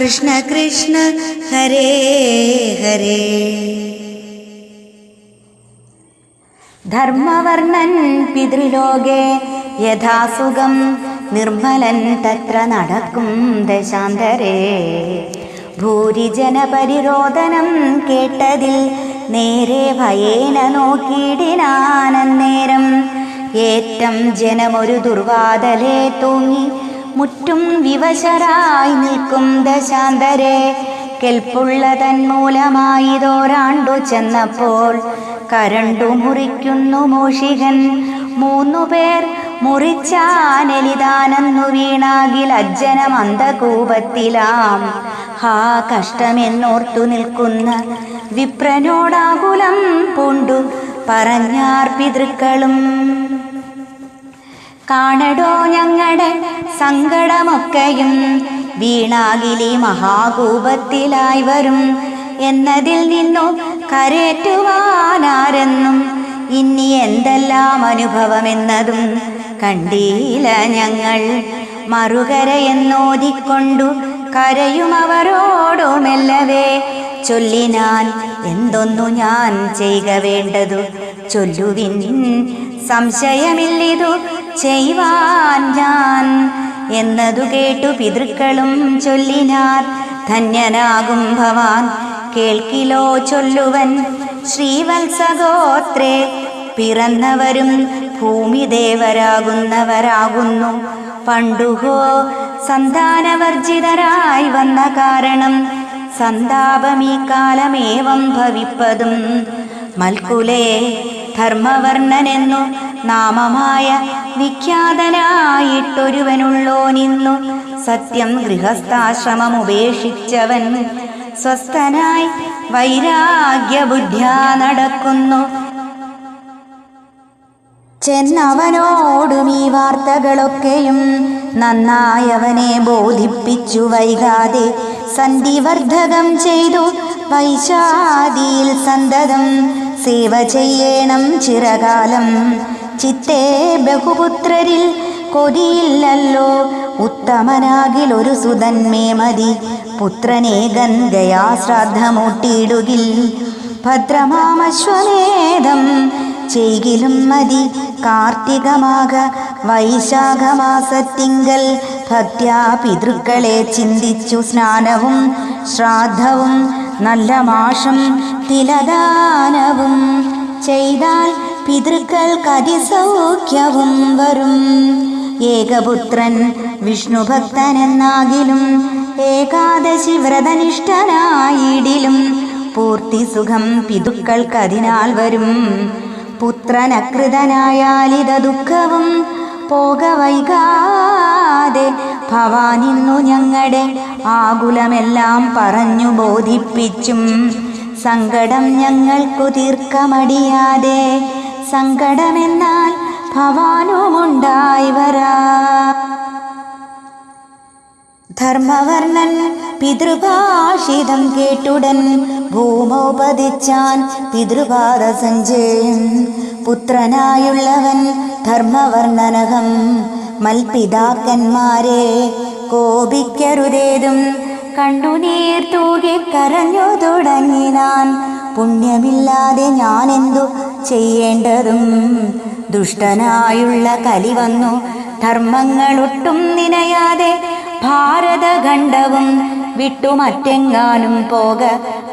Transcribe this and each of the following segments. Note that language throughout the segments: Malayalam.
കൃഷ്ണ കൃഷ്ണ ഹരേ ഹരേ. ധർമ്മവർണൻ പിതൃലോകേ യഥാസുഖം നിർമ്മലൻ തത്ര നടക്കും ദശാന്തരേ. ഭൂരിജനപരിരോധനം കേട്ടതിൽ നേരെ ഭയേന നോക്കിയിടിനാനന്നേരം ഏറ്റം ജനമൊരു ദുർവാതലേ തൂങ്ങി മുറ്റും വിവശരായി നിൽക്കും ദശാന്തരെ. കെൽപ്പുള്ള തന്മൂലമായിതോരാണ്ടു ചെന്നപ്പോൾ കരണ്ടു മുറിക്കുന്നു മോഷികൻ. മൂന്നു പേർ മുറിച്ചാനലിതാനെന്നു വീണാകിൽ അജ്ജനം അന്ധകൂപത്തിലാം. ഹാ കഷ്ടമെന്നോർത്തു നിൽക്കുന്ന വിപ്രനോടാകുലം പൂണ്ടു. പറഞ്ഞാർ പിതൃക്കളും കാണടോ ഞങ്ങളുടെ സങ്കടമൊക്കെയും വീണാകിലി മഹാകൂപത്തിലായി വരും. എന്നതിൽ നിന്നും കരേറ്റുവാനാരെന്നും ഇനി എന്തെല്ലാം അനുഭവമെന്നതും കണ്ടീല ഞങ്ങൾ. മറുകരയെന്നോതിക്കൊണ്ടു കരയും അവരോടുമെല്ലവേ ചൊല്ലിനാൻ എന്തൊന്നു ഞാൻ ചെയ്യുക വേണ്ടതു. ചൊല്ലുവിൻ സംശയമില്ലിതു ചെയ്യുവാൻ ഞാൻ. എന്നതു കേട്ടു പിതൃക്കളും ചൊല്ലിനാർ. ധന്യനാകും ഭവാൻ കേൾക്കിലോ ചൊല്ലുവൻ. ശ്രീവത്സഗോത്രേ പിറന്നവരും ഭൂമിദേവരാകുന്നവരാകുന്നു. പണ്ടുഹോ സന്താനവർജിതരായി വന്ന കാരണം സന്താപമീ കാലമേവം ഭവിപ്പതും. മൽക്കുലേ ധർമ്മവർണനെന്നു നാമമായ വിഖ്യാതനായിട്ടൊരുവനുള്ളോ നിന്നു. സത്യം ഗൃഹസ്ഥാശ്രമം ഉപേക്ഷിച്ചവൻ സ്വസ്ഥനായി വൈരാഗ്യബുദ്ധ്യാ നടക്കുന്നു. ചെന്നവനോടും ഈ വാർത്തകളൊക്കെയും നന്നായവനെ ബോധിപ്പിച്ചു. വൈകാതെ സന്ധിവർദ്ധകം ചെയ്തു. വൈശാദിയിൽ സന്തതം സേവ ചെയ്യണം ചിരകാലം ചിത്തേ ബഹുപുത്രരിൽ കൊതിയില്ലല്ലോ. ഉത്തമനാകിൽ ഒരു സുതന്മേ മതി. പുത്രനെ ഗംഗയാ ശ്രദ്ധമൂട്ടിയിടുകിൽ. ഭദ്രമാമശ്വമേധം ചെയ്കിലും മതി. കാർത്തികമാക വൈശാഖമാസത്തിങ്കൽ ഭക്ത്യാ പിതൃക്കളെ ചിന്തിച്ചു സ്നാനവും ശ്രാദ്ധവും നല്ല മാഷം തിലദാനവും ചെയ്താൽ പിതൃക്കൾക്ക് അതിസൗഖ്യവും വരും. ഏകപുത്രൻ വിഷ്ണുഭക്തനെന്നാകിലും ഏകാദശി വ്രതനിഷ്ഠനായിടിലും പൂർത്തി സുഖം പിതുക്കൾക്കതിനാൽ വരും. പുത്രനകൃതനായാലിത ദുഃഖവും പോക വൈകാതെ ഭവാനിന്നു ഞങ്ങളുടെ ആകുലമെല്ലാം പറഞ്ഞു ബോധിപ്പിച്ചും സങ്കടം ഞങ്ങൾക്കു തീർക്കമടിയാതെ സങ്കടമെന്നാൽ ഭവാനുമുണ്ടായി വരാ. ധർമ്മവർണൻ പിതൃഭാഷിതം കേട്ടുടൻ ഭൂമോപതിച്ചാൻ പിതൃപാദ സഞ്ജയൻ. പുത്രനായുള്ളവൻ ധർമ്മവർണനകം മൽപിതാക്കന്മാരെ കോപിക്കരുതേതും കണ്ണുനീർ തൂകി കരഞ്ഞു തുടങ്ങിനാൻ പുണ്യമില്ലാതെ ഞാനെന്തു ചെയ്യേണ്ടതും? ദുഷ്ടനായുള്ള കലി വന്നു. ധർമ്മങ്ങളൊട്ടും നിനയാതെ ഭാരതഖണ്ഡവും വിട്ടു മറ്റെങ്ങാനും പോക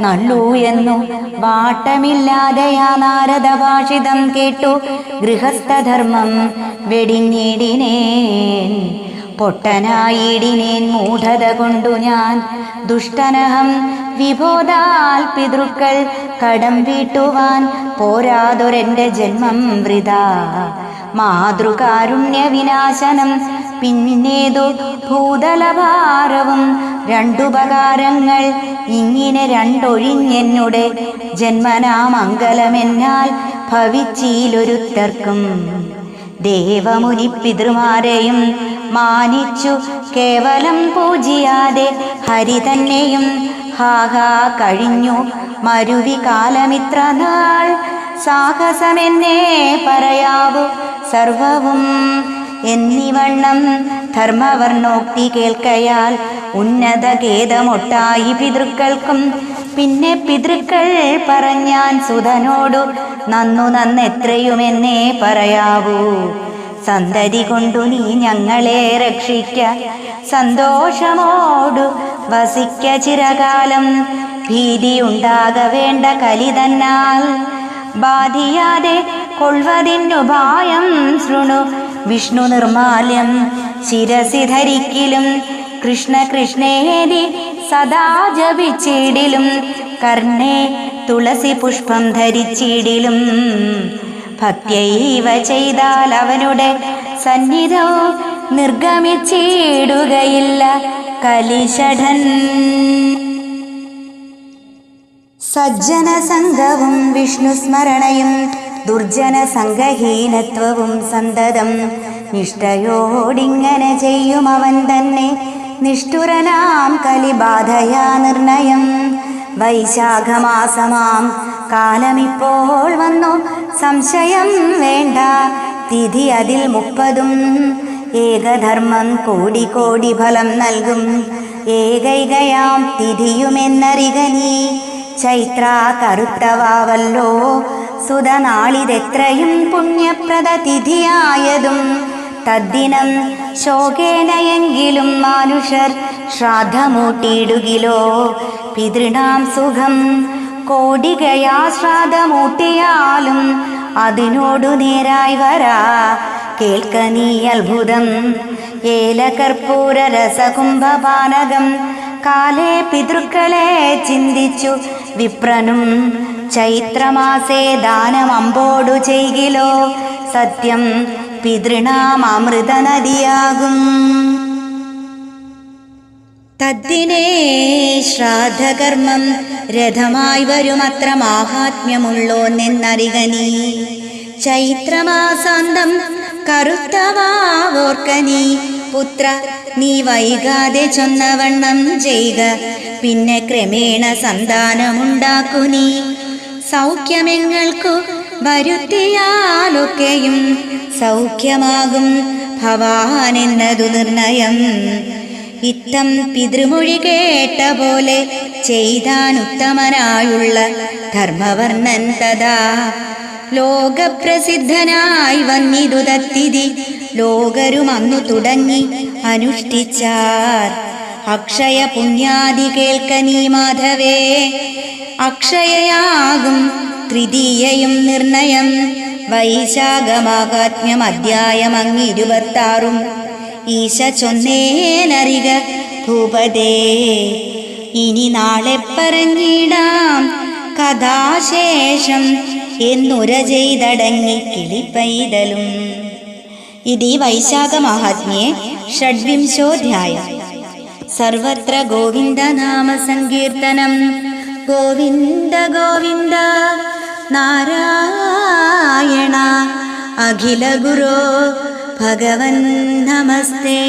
നല്ലു എന്നു. വാട്ടമില്ലാതെ ആ നാരദ ഭാഷിതം കേട്ടു. ഗൃഹസ്ഥധർമ്മം വെടിഞ്ഞിടിനേൻ. പൊട്ടനായിടിനേൻ മൂഢത കൊണ്ടു ഞാൻ ദുഷ്ടനഹം വിഭോധാൽ പിതൃക്കൾ കടം വീട്ടുവാൻ പോരാതൊരെന്റെ ജന്മം വൃതാ. മാതൃകാരുണ്യ വിനാശനം പിന്നേതു ഭൂതലഭാരവും രണ്ടുപകാരങ്ങൾ ഇങ്ങനെ രണ്ടൊഴിഞ്ഞെന്നുടെ ജന്മനാമംഗലമെന്നാൽ ഭവിച്ചിയിലൊരുത്തർക്കും. ദേവമുനി പിതൃമാരെയും മാനിച്ചു കേവലം പൂജിയാതെ ഹരി തന്നെയും ഹാഹാ കഴിഞ്ഞു. മരുവി കാലമിത്ര നാൾ സാഹസമെന്നേ പറയാവൂ. സർവവും എന്നിവണ്ണം ധർമ്മവർണോക്തി കേൾക്കയാൽ ഉന്നത ഖേദമൊട്ടായി പിതൃക്കൾക്കും പിന്നെ പിതൃക്കൾ പറഞ്ഞാൻ സുധനോടു നന്നു നന്നെത്രയുമെന്നേ പറയാവൂ. സന്തതി കൊണ്ടു നീ ഞങ്ങളെ രക്ഷിക്ക. സന്തോഷമോടു വസിക്ക ചിരകാലം. ഭീതിയുണ്ടാക വേണ്ട കലി തന്നാൽ. ബാധിയാതെ കൊള്ളതിനുപായം ശൃണു. വിഷ്ണു നിർമാല്യം ശിരസി ധരിക്കിലും കൃഷ്ണ കൃഷ്ണേതി സദാ ജപിച്ചിടിലും. കർണേ തുളസി പുഷ്പം ധരിച്ചിടിലും. ഭക്തിയൈവ ചെയ്താൽ അവനുടെ സന്നിധോ നിർഗമിച്ചിടുകയില്ല. കലിഷഠൻ സജ്ജന സംഘവും വിഷ്ണു സ്മരണയും ദുർജന സംഘഹീനത്വവും സന്തതം. നിഷ്ഠയോടിങ്ങനെ ചെയ്യും അവൻ തന്നെ. നിഷ്ഠുരനാം കലിബാധയാ നിർണയം. വൈശാഖമാസമാം കാലമിപ്പോൾ വന്നു. സംശയം വേണ്ട തിഥി അതിൽ മുപ്പതും. ഏകധർമ്മം കോടി കോടി ഫലം നൽകും. ഏകൈകയാം തിഥിയുമെന്നറിക നീ. ചൈത്ര കറുത്തവാവല്ലോ. സുതനാളിതെത്രയും പുണ്യപ്രദ തിഥിയായതും. തദ്ദിനം ശോകേനയെങ്കിലും മനുഷ്യർ ശ്രാദ്ധമൂട്ടിയിടുകിലോ? പിതൃണാം സുഖം കോടികയാ ശ്രാദ്ധമൂട്ടിയാലും അതിനോടു നേരായി വരാ. കേൾക്ക നീ അത്ഭുതം. ഏലകർപ്പൂര രസകുംഭപാനകം കാലേ പിതൃക്കളെ ചിന്തിച്ചു വിപ്രനും. ചൈത്രമാസേ ദാനം അമ്പോടു ചെയ്കിലോ? സത്യം പിതൃണാം അമൃത നദിയാകും തദ്ദിനേ ശ്രാദ്ധകർമ്മം രഥമായി വരുമത്ര മാഹാത്മ്യമുള്ളോന്നെന്നറിക നീ. ചൈത്രമാസാന്തം കറുത്തവാവോർക്ക നീ. പുത്ര നീ വൈകാതെ ചൊന്നവണ്ണം ചെയ്യുക പിന്നെ ക്രമേണ സന്താനമുണ്ടാക്കു നീ. സൗഖ്യമെങ്ങൾക്കു വരുത്തിയാലൊക്കെയും സൗഖ്യമാകും ഭവാനെന്നതു നിർണയം. ഇത്തം പിതൃമൊഴി കേട്ട പോലെ ചെയ്താൻ ഉത്തമനായുള്ള ധർമ്മവർണൻ തഥാ. ലോകപ്രസിദ്ധനായി വന്നിതു തത്തിഥി ലോകരും അന്നു തുടങ്ങി അനുഷ്ഠിച്ചാർ. അക്ഷയ പുണ്യാദി കേൾക്ക നീ മാധവേ അക്ഷയയാകും തൃതീയയും നിർണയം. വൈശാഖമാഹാത്മ്യം അധ്യായം അങ്ങ് ഇരുപത്താറും. ഈശ ചൊന്നേനറിക ഭൂപതേ ഇനി നാളെ പറഞ്ഞിടാം കഥാശേഷം എന്നുര ചെയ്തടങ്ങി കിളിപ്പൈതലും ഇതി വൈശാഖ മഹാത്മ്യെ ഷഡ്വിംശോധ്യായം. സർവത്ര ഗോവിന്ദ നാമ സങ്കീർത്തനം ഗോവിന്ദ ഗോവിന്ദ നാരായണ അഖില ഗുരോ ഭഗവൻ നമസ്തേ.